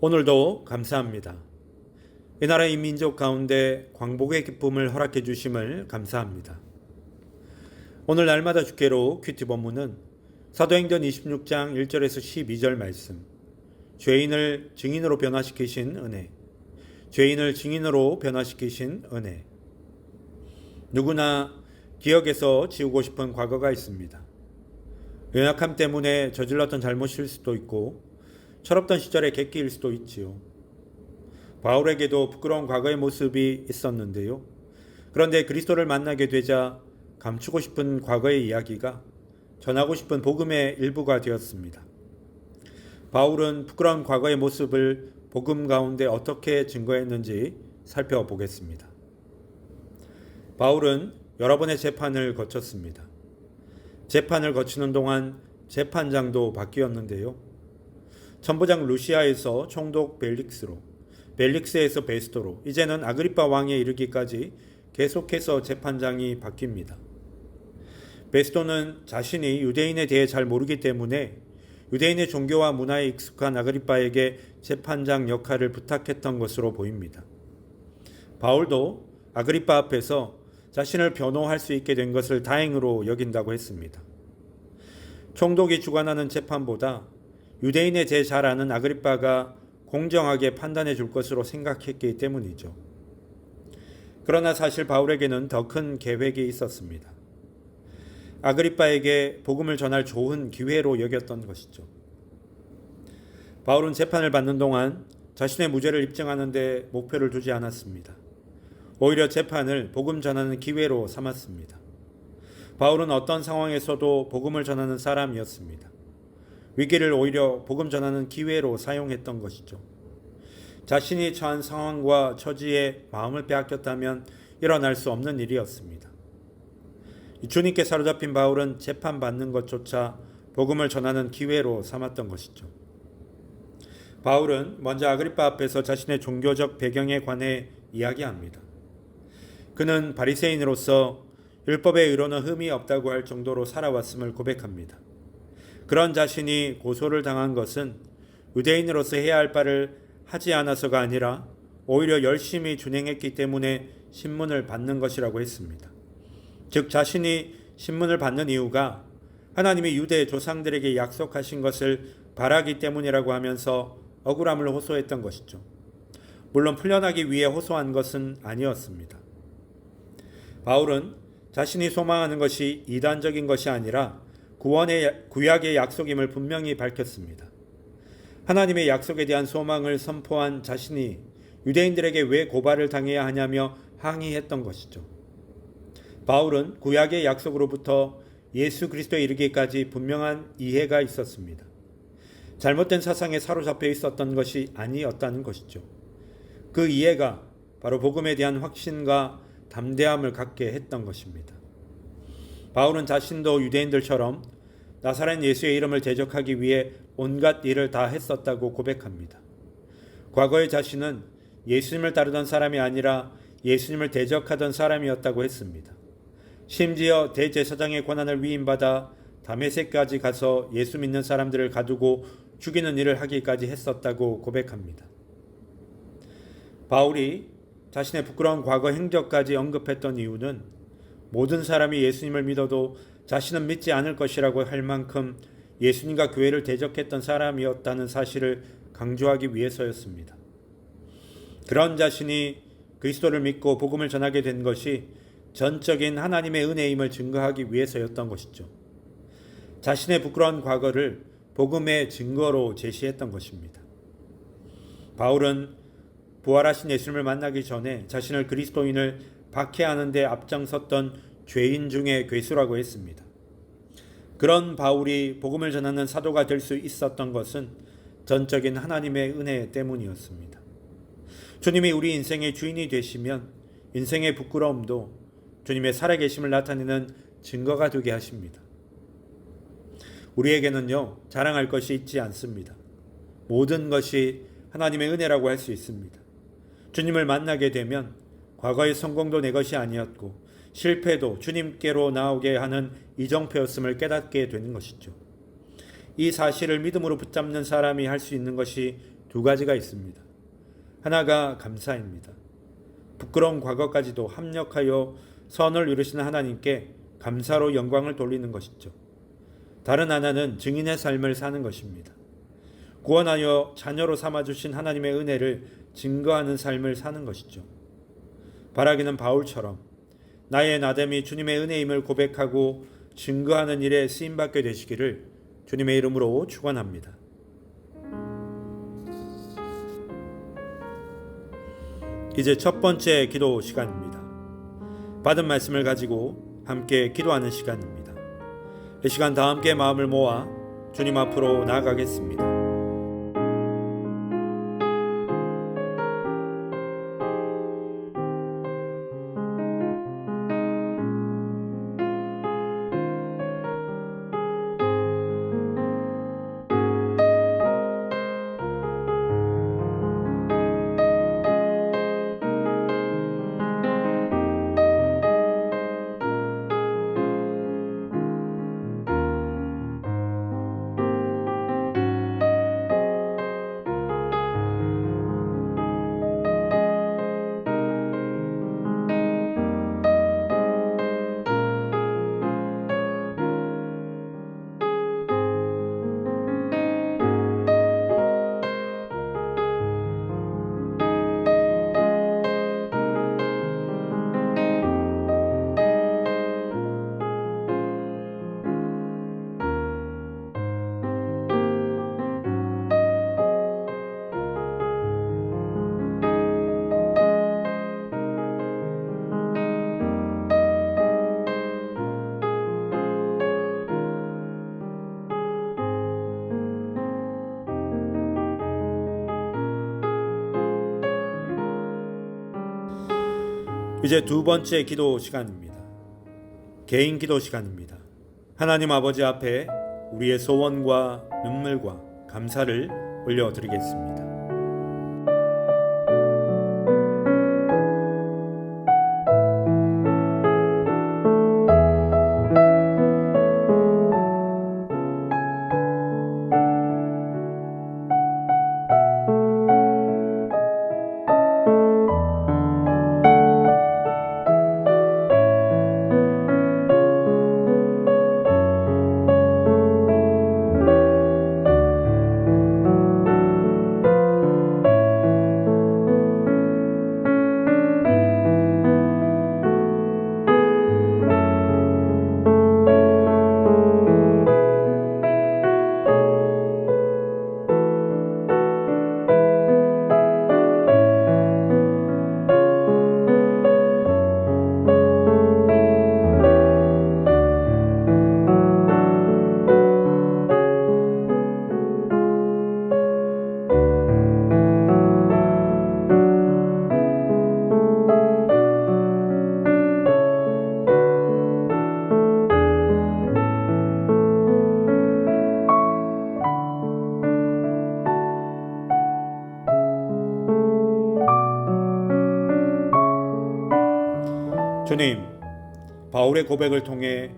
오늘도 감사합니다. 이 나라의 민족 가운데 광복의 기쁨을 허락해 주심을 감사합니다. 오늘 날마다 주께로 큐티 본문은 사도행전 26장 1절에서 12절 말씀. 죄인을 증인으로 변화시키신 은혜. 죄인을 증인으로 변화시키신 은혜. 누구나 기억에서 지우고 싶은 과거가 있습니다. 연약함 때문에 저질렀던 잘못일 수도 있고 철없던 시절의 객기일 수도 있지요. 바울에게도 부끄러운 과거의 모습이 있었는데요. 그런데 그리스도를 만나게 되자 감추고 싶은 과거의 이야기가 전하고 싶은 복음의 일부가 되었습니다. 바울은 부끄러운 과거의 모습을 복음 가운데 어떻게 증거했는지 살펴보겠습니다. 바울은 여러 번의 재판을 거쳤습니다. 재판을 거치는 동안 재판장도 바뀌었는데요. 천부장 루시아에서 총독 벨릭스로, 벨릭스에서 베스토로, 이제는 아그리파 왕에 이르기까지 계속해서 재판장이 바뀝니다. 베스토는 자신이 유대인에 대해 잘 모르기 때문에 유대인의 종교와 문화에 익숙한 아그리파에게 재판장 역할을 부탁했던 것으로 보입니다. 바울도 아그리파 앞에서 자신을 변호할 수 있게 된 것을 다행으로 여긴다고 했습니다. 총독이 주관하는 재판보다 잘 아는 아그리파가 공정하게 판단해 줄 것으로 생각했기 때문이죠. 그러나 사실 바울에게는 더 큰 계획이 있었습니다. 아그리파에게 복음을 전할 좋은 기회로 여겼던 것이죠. 바울은 재판을 받는 동안 자신의 무죄를 입증하는데 목표를 두지 않았습니다. 오히려 재판을 복음 전하는 기회로 삼았습니다. 바울은 어떤 상황에서도 복음을 전하는 사람이었습니다. 위기를 오히려 복음 전하는 기회로 사용했던 것이죠. 자신이 처한 상황과 처지에 마음을 빼앗겼다면 일어날 수 없는 일이었습니다. 주님께 사로잡힌 바울은 재판받는 것조차 복음을 전하는 기회로 삼았던 것이죠. 바울은 먼저 아그리파 앞에서 자신의 종교적 배경에 관해 이야기합니다. 그는 바리새인으로서 율법의 의로는 흠이 없다고 할 정도로 살아왔음을 고백합니다. 그런 자신이 고소를 당한 것은 유대인으로서 해야 할 바를 하지 않아서가 아니라 오히려 열심히 준행했기 때문에 신문을 받는 것이라고 했습니다. 즉 자신이 신문을 받는 이유가 하나님이 유대 조상들에게 약속하신 것을 바라기 때문이라고 하면서 억울함을 호소했던 것이죠. 물론 풀려나기 위해 호소한 것은 아니었습니다. 바울은 자신이 소망하는 것이 이단적인 것이 아니라 구원의 구약의 약속임을 분명히 밝혔습니다. 하나님의 약속에 대한 소망을 선포한 자신이 유대인들에게 왜 고발을 당해야 하냐며 항의했던 것이죠. 바울은 구약의 약속으로부터 예수 그리스도에 이르기까지 분명한 이해가 있었습니다. 잘못된 사상에 사로잡혀 있었던 것이 아니었다는 것이죠. 그 이해가 바로 복음에 대한 확신과 담대함을 갖게 했던 것입니다. 바울은 자신도 유대인들처럼 나사렛 예수의 이름을 대적하기 위해 온갖 일을 다 했었다고 고백합니다. 과거의 자신은 예수님을 따르던 사람이 아니라 예수님을 대적하던 사람이었다고 했습니다. 심지어 대제사장의 권한을 위임받아 다메섹까지 가서 예수 믿는 사람들을 가두고 죽이는 일을 하기까지 했었다고 고백합니다. 바울이 자신의 부끄러운 과거 행적까지 언급했던 이유는 모든 사람이 예수님을 믿어도 자신은 믿지 않을 것이라고 할 만큼 예수님과 교회를 대적했던 사람이었다는 사실을 강조하기 위해서였습니다. 그런 자신이 그리스도를 믿고 복음을 전하게 된 것이 전적인 하나님의 은혜임을 증거하기 위해서였던 것이죠. 자신의 부끄러운 과거를 복음의 증거로 제시했던 것입니다. 바울은 부활하신 예수님을 만나기 전에 자신을 그리스도인을 박해하는 데 앞장섰던 죄인 중의 괴수라고 했습니다. 그런 바울이 복음을 전하는 사도가 될 수 있었던 것은 전적인 하나님의 은혜 때문이었습니다. 주님이 우리 인생의 주인이 되시면 인생의 부끄러움도 주님의 살아계심을 나타내는 증거가 되게 하십니다. 우리에게는요, 자랑할 것이 있지 않습니다. 모든 것이 하나님의 은혜라고 할 수 있습니다. 주님을 만나게 되면 과거의 성공도 내 것이 아니었고 실패도 주님께로 나오게 하는 이정표였음을 깨닫게 되는 것이죠. 이 사실을 믿음으로 붙잡는 사람이 할 수 있는 것이 두 가지가 있습니다. 하나가 감사입니다. 부끄러운 과거까지도 합력하여 선을 이루시는 하나님께 감사로 영광을 돌리는 것이죠. 다른 하나는 증인의 삶을 사는 것입니다. 구원하여 자녀로 삼아주신 하나님의 은혜를 증거하는 삶을 사는 것이죠. 바라기는 바울처럼 나의 나됨이 주님의 은혜임을 고백하고 증거하는 일에 쓰임 받게 되시기를 주님의 이름으로 축원합니다. 이제 첫 번째 기도 시간입니다. 받은 말씀을 가지고 함께 기도하는 시간입니다. 이 시간 다 함께 마음을 모아 주님 앞으로 나아가겠습니다. 이제 두 번째 기도 시간입니다. 개인 기도 시간입니다. 하나님 아버지 앞에 우리의 소원과 눈물과 감사를 올려드리겠습니다. 주님, 바울의 고백을 통해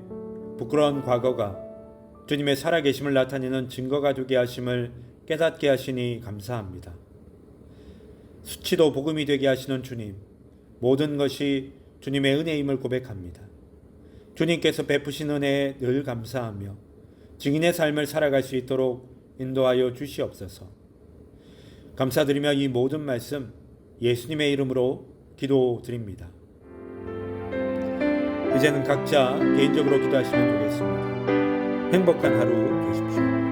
부끄러운 과거가 주님의 살아계심을 나타내는 증거가 되게 하심을 깨닫게 하시니 감사합니다. 수치도 복음이 되게 하시는 주님, 모든 것이 주님의 은혜임을 고백합니다. 주님께서 베푸신 은혜에 늘 감사하며 증인의 삶을 살아갈 수 있도록 인도하여 주시옵소서. 감사드리며 이 모든 말씀 예수님의 이름으로 기도드립니다. 이제는 각자 개인적으로 기도하시면 되겠습니다. 행복한 하루 되십시오.